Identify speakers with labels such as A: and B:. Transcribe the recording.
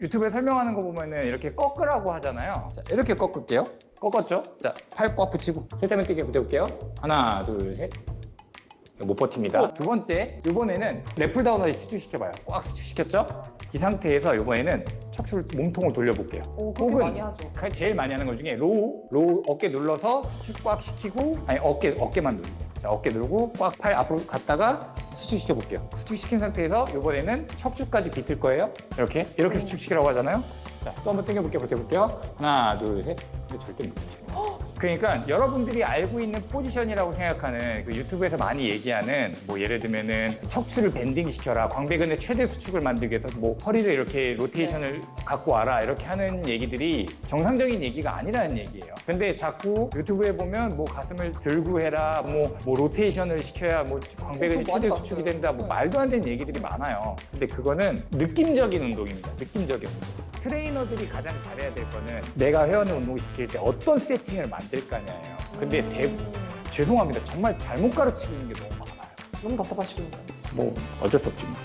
A: 유튜브에 설명하는 거 보면은 이렇게 꺾으라고 하잖아요. 자, 이렇게 꺾을게요. 꺾었죠? 자, 팔 꽉 붙이고 세타면 뛰게 붙여볼게요. 하나, 둘, 셋. 못 버팁니다. 두 번째, 이번에는 랩풀 다운을 수축시켜봐요. 꽉 수축시켰죠? 이 상태에서 이번에는 척추를 몸통을 돌려볼게요.
B: 오, 그렇게 많이 하죠.
A: 가- 제일 많이 하는 것 중에 로우, 로우 어깨 눌러서 수축 꽉 시키고 아니 어깨 어깨만 누르고 자 어깨 누르고 꽉 팔 앞으로 갔다가 수축시켜 볼게요. 수축시킨 상태에서 이번에는 척추까지 비틀 거예요. 이렇게 이렇게 수축시키라고 하잖아요. 자 또 한번 당겨 볼게요, 버텨 볼게요. 하나, 둘, 셋. 근데 절대 못 버텨요. 그러니까 여러분들이 알고 있는 포지션이라고 생각하는 그 유튜브에서 많이 얘기하는 뭐 예를 들면은 척추를 밴딩 시켜라 광배근의 최대 수축을 만들기 위해서 뭐 허리를 이렇게 로테이션을 갖고 와라 이렇게 하는 얘기들이 정상적인 얘기가 아니라는 얘기예요. 근데 자꾸 유튜브에 보면 뭐 가슴을 들고 해라 뭐, 뭐 로테이션을 시켜야 뭐 광배근이 최대. 수축이 된다 뭐
B: 네.
A: 말도 안 되는 얘기들이 많아요. 근데 그거는 느낌적인 운동입니다. 느낌적인 운동. 트레이너들이 가장 잘해야 될 거는 내가 회원을 운동시킬 때 어떤 세팅을 만들 거냐예요. 근데 대부분 죄송합니다. 정말 잘못 가르치고 있는 게 너무 많아요.
B: 너무 답답하시겠네요.
A: 뭐 어쩔 수 없지 뭐.